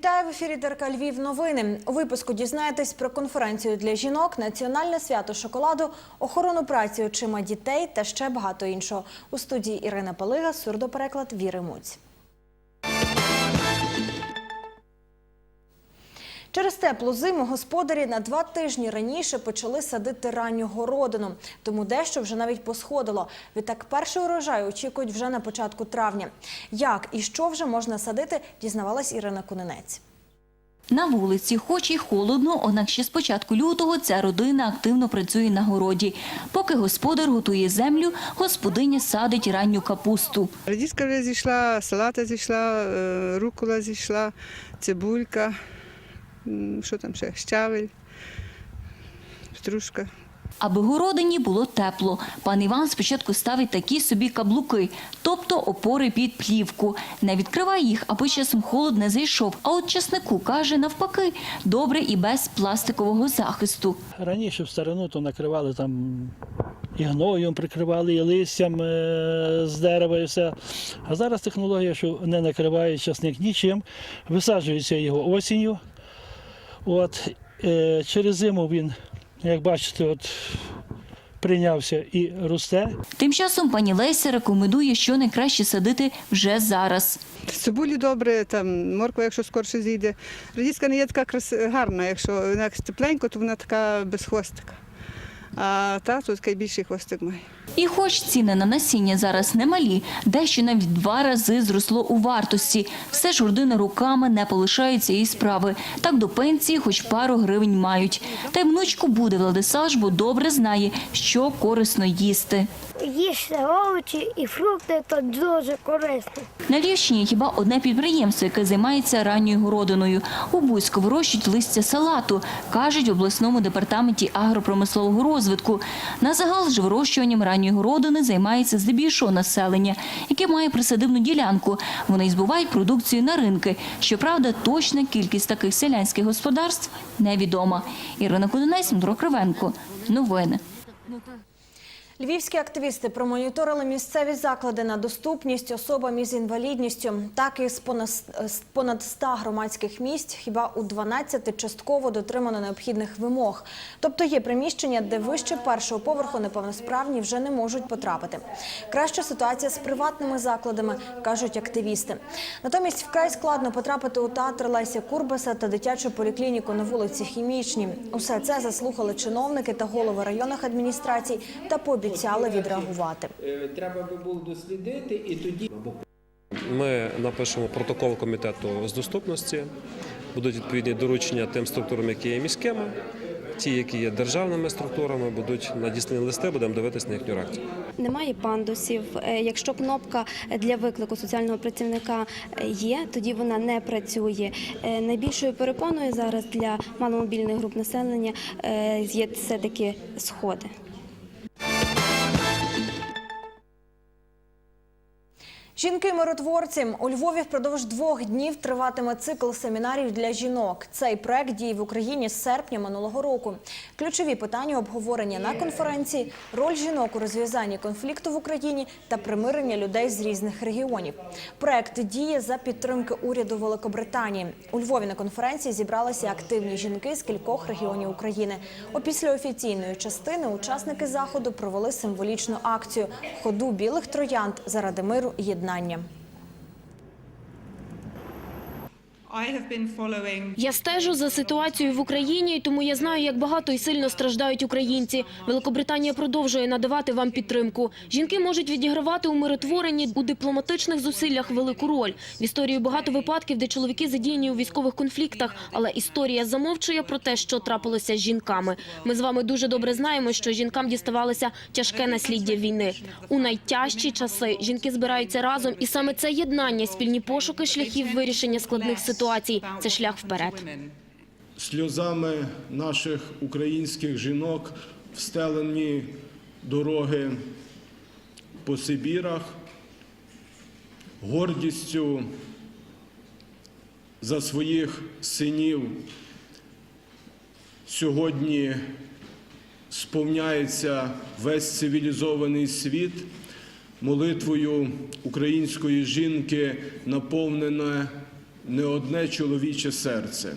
Вітаю в ефірі ТРК Львів. Новини у випуску дізнаєтесь про конференцію для жінок, національне свято шоколаду, охорону праці очима дітей та ще багато іншого. У студії Ірина Палига, сурдопереклад Віри Муць. Через теплу зиму господарі на два тижні раніше почали садити ранню городину, тому дещо вже навіть посходило. Відтак перший урожай очікують вже на початку травня. Як і що вже можна садити, дізнавалась Ірина Кунинець. На вулиці, хоч і холодно, однак ще з початку лютого ця родина активно працює на городі. Поки господар готує землю, господиня садить ранню капусту. Радіска вже зійшла, салата зійшла, е, рукола зійшла, цибулька, що там ще, щавель, петрушка. Аби городині було тепло, пан Іван спочатку ставить такі собі каблуки, тобто опори під плівку. Не відкриває їх, аби часом холод не зайшов. А от часнику каже навпаки, добре і без пластикового захисту. Раніше в старину то накривали там і гноєм прикривали, і листям е, з дерева і все. А зараз технологія, що не накриває часник нічим, висаджується його осінню. От, е, через зиму він, як бачите, от, прийнявся і росте. Тим часом пані Леся рекомендує, що найкраще садити вже зараз. Цибулі добре, там морква, якщо скорше зійде. Радіска не є така крас... гарна, якщо вона тепленько, то вона така без хвостика. А та тут більший хвостик має. І хоч ціни на насіння зараз немалі, дещо навіть два рази зросло у вартості. Все ж родина руками не полишає цієї справи. Так до пенсії хоч пару гривень мають. Та й внучку буде Владислав, бо добре знає, що корисно їсти. Їжте овочі і фрукти то дуже корисно. На Львівщині хіба одне підприємство, яке займається ранньою городиною. У Буську вирощують листя салату, кажуть в обласному департаменті агропромислового розвитку. На загал ж вирощуванням ранньої городини займається здебільшого населення, яке має присадивну ділянку. Вони й збувають продукцію на ринки. Щоправда, точна кількість таких селянських господарств невідома. Ірина Кудинець, Дмитро Кривенко. Новини. Львівські активісти промоніторили місцеві заклади на доступність особам із інвалідністю. Так і з понад, понад 100 громадських місць хіба у 12 частково дотримано необхідних вимог. Тобто є приміщення, де вище першого поверху неповносправні вже не можуть потрапити. Краща ситуація з приватними закладами, кажуть активісти. Натомість вкрай складно потрапити у театр Леся Курбаса та дитячу поліклініку на вулиці Хімічній. Усе це заслухали чиновники та голови районних адміністрацій та пообіцяли відреагувати. Е, Треба би було дослідити і тоді Ми напишемо протокол комітету з доступності, будуть відповідні доручення тим структурам, які є міськими. Ті, які є державними структурами, будуть надіслані листи, будемо дивитися на їхню реакцію. Немає пандусів. Е, Якщо кнопка для виклику соціального працівника е, є, тоді вона не працює. Найбільшою перепоною зараз для маломобільних груп населення є все-таки сходи. Жінки-миротворці у Львові впродовж двох днів триватиме цикл семінарів для жінок. Цей проект діє в Україні з серпня минулого року. Ключові питання обговорення на конференції, роль жінок у розв'язанні конфлікту в Україні та примирення людей з різних регіонів. Проект діє за підтримки уряду Великобританії. У Львові на конференції зібралися активні жінки з кількох регіонів України. Опісля офіційної частини учасники заходу провели символічну акцію ходу білих троянд заради миру і єднання. I Я стежу за ситуацією в Україні, тому я знаю, як багато і сильно страждають українці. Великобританія продовжує надавати вам підтримку. Жінки можуть відігравати у миротворенні у дипломатичних зусиллях велику роль. В історії багато випадків, де чоловіки задіяні у військових конфліктах, але історія замовчує про те, що трапилося з жінками. Ми з вами дуже добре знаємо, що жінкам діставалося тяжке насліддя війни. У найтяжчі часи жінки збираються разом, і саме це єднання, спільні пошуки шляхів вирішення складних ситуацій – це шлях вперед. сльозами наших українських жінок встелені дороги по Сибірах, гордістю за своїх синів сьогодні сповняється весь цивілізований світ. Молитвою української жінки наповнене не одне чоловіче серце.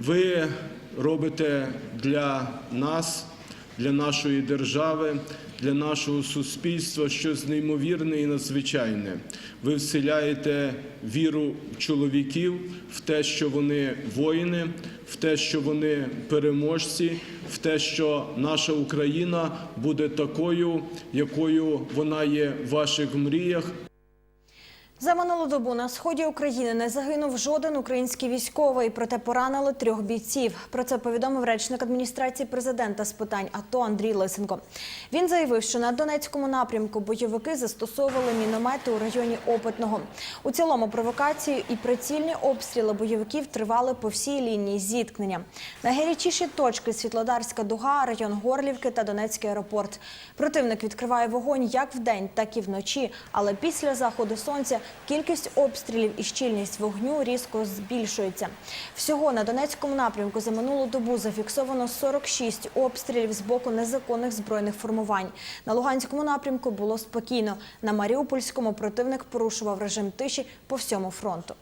Ви робите для нас, для нашої держави, для нашого суспільства щось неймовірне і надзвичайне. Ви вселяєте віру чоловіків в те, що вони воїни, в те, що вони переможці, в те, що наша Україна буде такою, якою вона є в ваших мріях. За минулу добу на сході України не загинув жоден український військовий, проте поранили трьох бійців. Про це повідомив речник адміністрації президента з питань АТО Андрій Лисенко. Він заявив, що на Донецькому напрямку бойовики застосовували міномети у районі Опитного. У цілому провокації і прицільні обстріли бойовиків тривали по всій лінії зіткнення. Найгарячіші точки Світлодарська дуга, район Горлівки та Донецький аеропорт. Противник відкриває вогонь як вдень, так і вночі. Але після заходу сонця кількість обстрілів і щільність вогню різко збільшується. Всього на Донецькому напрямку за минулу добу зафіксовано 46 обстрілів з боку незаконних збройних формувань. На Луганському напрямку було спокійно. На Маріупольському противник порушував режим тиші по всьому фронту.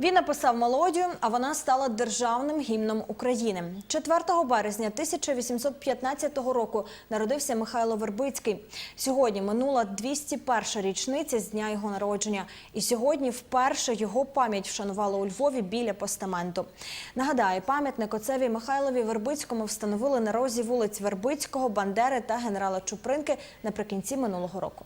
Він написав мелодію, а вона стала державним гімном України. 4 березня 1815 року народився Михайло Вербицький. Сьогодні минула 201 річниця з дня його народження. І сьогодні вперше його пам'ять вшанували у Львові біля постаменту. Нагадаю, пам'ятник отцеві Михайлові Вербицькому встановили на розі вулиць Вербицького, Бандери та генерала Чупринки наприкінці минулого року.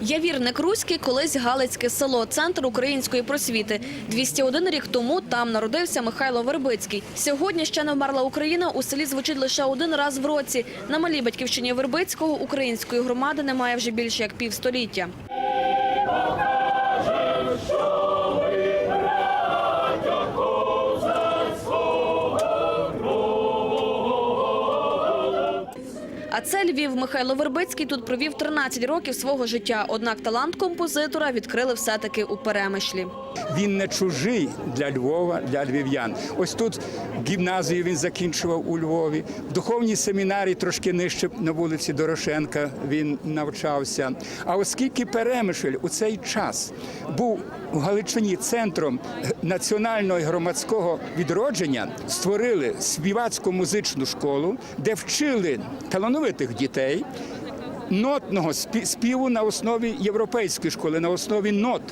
Явірник Руський – колись Галицьке село, центр української просвіти. 201 рік тому там народився Михайло Вербицький. Сьогодні ще не вмерла Україна у селі звучить лише один раз в році. На малій батьківщині Вербицького української громади немає вже більше як півстоліття. А це Львів. Михайло Вербицький тут провів 13 років свого життя. Однак талант композитора відкрили все-таки у Перемишлі. Він не чужий для Львова, для львів'ян. Ось тут гімназію він закінчував у Львові. В духовній семінарі трошки нижче на вулиці Дорошенка він навчався. А оскільки Перемишль у цей час був у Галичині центром національного громадського відродження, створили співацьку музичну школу, де вчили талановитих дітей. Нотного співу на основі європейської школи, на основі нот.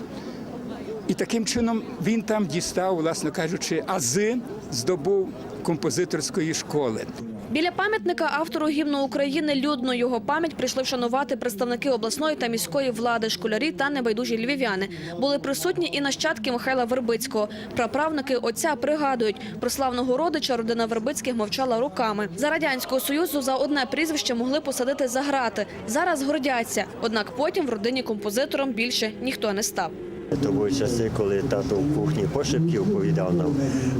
І таким чином він там дістав, власне кажучи, ази здобув композиторської школи. Біля пам'ятника автору гімну України людно його пам'ять прийшли вшанувати представники обласної та міської влади, школярі та небайдужі львів'яни. Були присутні і нащадки Михайла Вербицького. Праправники отця пригадують, про славного родича родина Вербицьких мовчала роками. За радянського союзу за одне прізвище могли посадити за грати. Зараз гордяться. Однак потім в родині композитором більше ніхто не став. То були часи, коли тато в кухні пошепки оповідав нам,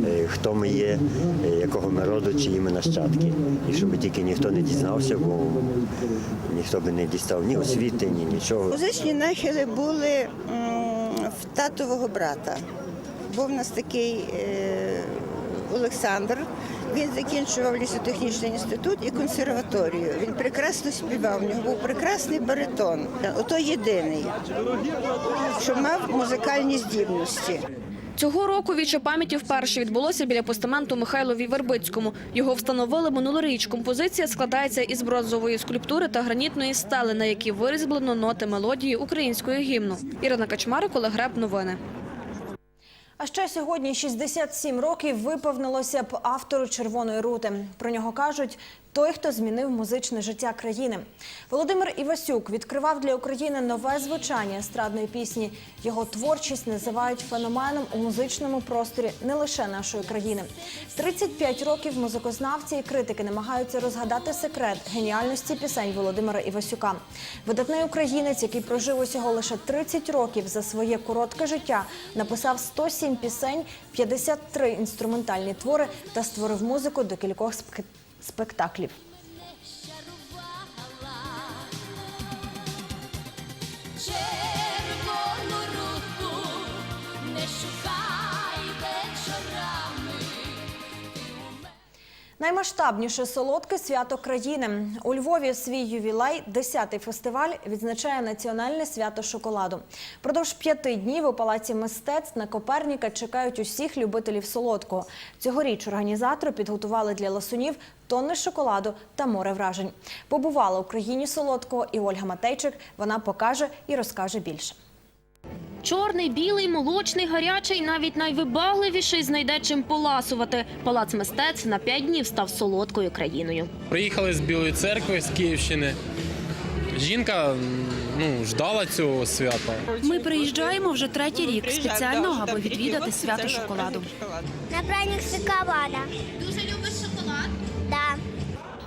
е, хто ми є, е, якого ми роду, чиї ми нащадки. І щоб тільки ніхто не дізнався, бо ніхто би не дістав ні освіти, ні нічого. Музичні нахили були в татового брата. Був у нас такий е, Олександр. Він закінчував лісотехнічний інститут і консерваторію. Він прекрасно співав, у нього був прекрасний баритон. Ото єдиний, що мав музикальні здібності. Цього року віче пам'яті вперше відбулося біля постаменту Михайлові Вербицькому. Його встановили минулоріч. Композиція складається із бронзової скульптури та гранітної стели, на якій вирізблено ноти мелодії української гімну. Ірина Качмарик, Олег Греб. Новини. А ще сьогодні 67 років виповнилося б автору Червоної рути. Про нього кажуть той, хто змінив музичне життя країни. Володимир Івасюк відкривав для України нове звучання естрадної пісні. Його творчість називають феноменом у музичному просторі не лише нашої країни. 35 років музикознавці і критики намагаються розгадати секрет геніальності пісень Володимира Івасюка. Видатний українець, який прожив усього лише 30 років за своє коротке життя, написав 107 пісень, 53 інструментальні твори та створив музику до кількох спек- спектаклів. Наймасштабніше солодке свято країни. У Львові свій ювілей, 10-й фестиваль, відзначає національне свято шоколаду. Продовж п'яти днів у Палаці мистецтв на Коперніка чекають усіх любителів солодкого. Цьогоріч організатори підготували для ласунів тонни шоколаду та море вражень. Побувала у країні солодкого і Ольга Матейчик. Вона покаже і розкаже більше. Чорний, білий, молочний, гарячий, навіть найвибагливіший знайде чим поласувати. Палац мистецтв на п'ять днів став солодкою країною. Приїхали з Білої церкви, з Київщини. Жінка ну, ждала цього свята. Ми приїжджаємо вже третій рік спеціально, аби відвідати свято шоколаду. На праздник шоколада. Дуже любиш шоколад? Да.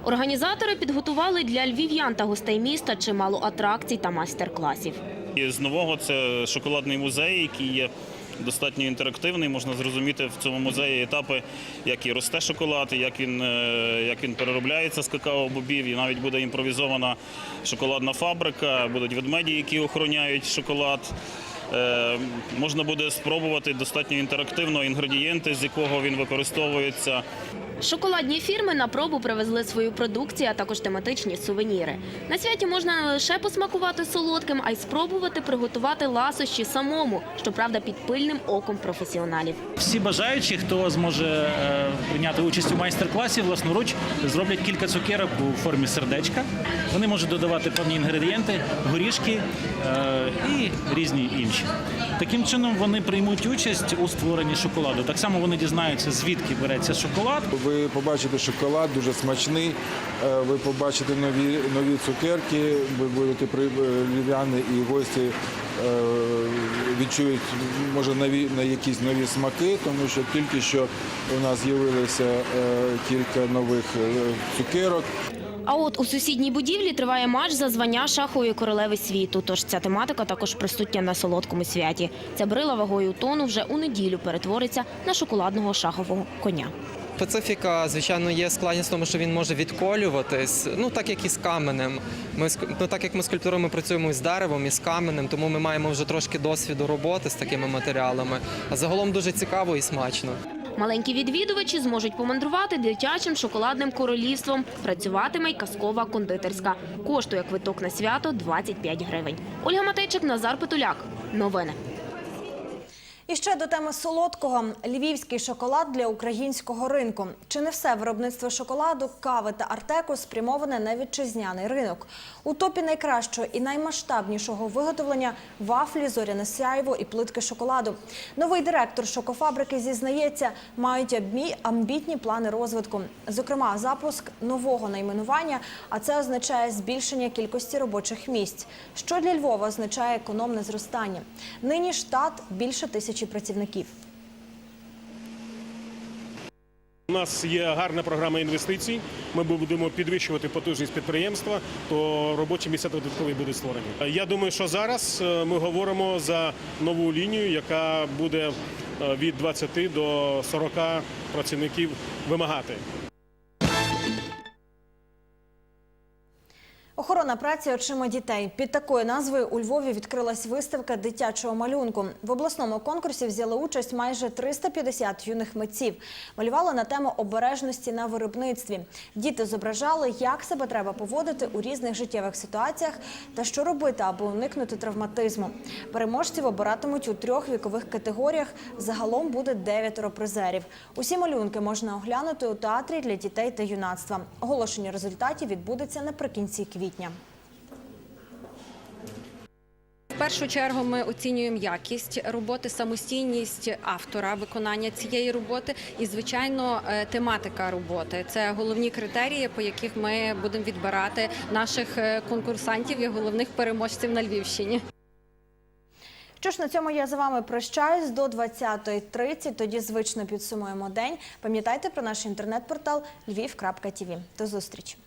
Організатори підготували для львів'ян та гостей міста чимало атракцій та майстер-класів. І з нового це шоколадний музей, який є достатньо інтерактивний. Можна зрозуміти в цьому музеї етапи, як і росте шоколад, як він, е, як він переробляється з какао-бобів. І навіть буде імпровізована шоколадна фабрика, будуть ведмеді, які охороняють шоколад. Е, Можна буде спробувати достатньо інтерактивно інгредієнти, з якого він використовується. Шоколадні фірми на пробу привезли свою продукцію, а також тематичні сувеніри. На святі можна не лише посмакувати солодким, а й спробувати приготувати ласощі самому, щоправда, під пильним оком професіоналів. Всі бажаючі, хто зможе е, прийняти участь у майстер-класі, власноруч зроблять кілька цукерок у формі сердечка. Вони можуть додавати певні інгредієнти, горішки е, і різні інші. Таким чином вони приймуть участь у створенні шоколаду. Так само вони дізнаються, звідки береться шоколад. Ви побачите шоколад дуже смачний. е, Ви побачите нові нові цукерки. Ви будете е, львів'яни і гості е, відчують може нові на якісь нові смаки, тому що тільки що у нас з'явилося кілька нових цукерок. А от у сусідній будівлі триває матч за звання шахової королеви світу. Тож ця тематика також присутня на солодкому святі. Ця брила вагою тону вже у неділю перетвориться на шоколадного шахового коня. Специфіка, звичайно, є складність в тому, що він може відколюватись, ну так як і з каменем. Ми ну, так як ми скульптурами працюємо з деревом і з каменем, тому ми маємо вже трошки досвіду роботи з такими матеріалами. А загалом дуже цікаво і смачно. Маленькі відвідувачі зможуть помандрувати дитячим шоколадним королівством. Працюватиме й казкова кондитерська. Коштує квиток на свято 25 гривень. Ольга Матейчик, Назар Петуляк. Новини. І ще до теми солодкого львівський шоколад для українського ринку. Чи не все виробництво шоколаду, кави та артеку спрямоване на вітчизняний ринок? У топі найкращого і наймасштабнішого виготовлення вафлі, зоряне сяйво і плитки шоколаду. Новий директор шокофабрики зізнається, мають амбі- амбітні плани розвитку. Зокрема, запуск нового найменування, а це означає збільшення кількості робочих місць, що для Львова означає економне зростання. Нині штат більше тисячі працівників. У нас є гарна програма інвестицій. Ми будемо підвищувати потужність підприємства, то робочі місця додаткові будуть створені. Я думаю, що зараз е, ми говоримо за нову лінію, яка буде е, від 20 до 40 працівників вимагати. Охорона праці очима дітей. Під такою назвою у Львові відкрилась виставка дитячого малюнку. В обласному конкурсі взяли участь майже 350 юних митців. Малювали на тему обережності на виробництві. Діти зображали, як себе треба поводити у різних життєвих ситуаціях та що робити, аби уникнути травматизму. Переможців обиратимуть у трьох вікових категоріях. Загалом буде дев'ятеро призерів. Усі малюнки можна оглянути у театрі для дітей та юнацтва. Оголошення результатів відбудеться наприкінці квітня. Першу чергу ми оцінюємо якість роботи, самостійність автора виконання цієї роботи і, звичайно, е, тематика роботи. Це головні критерії, по яких ми будемо відбирати наших е, конкурсантів і головних переможців на Львівщині. Що ж, на цьому я з вами прощаюсь до 20.30. Тоді звично підсумуємо день. Пам'ятайте про наш інтернет-портал lviv.tv. До зустрічі.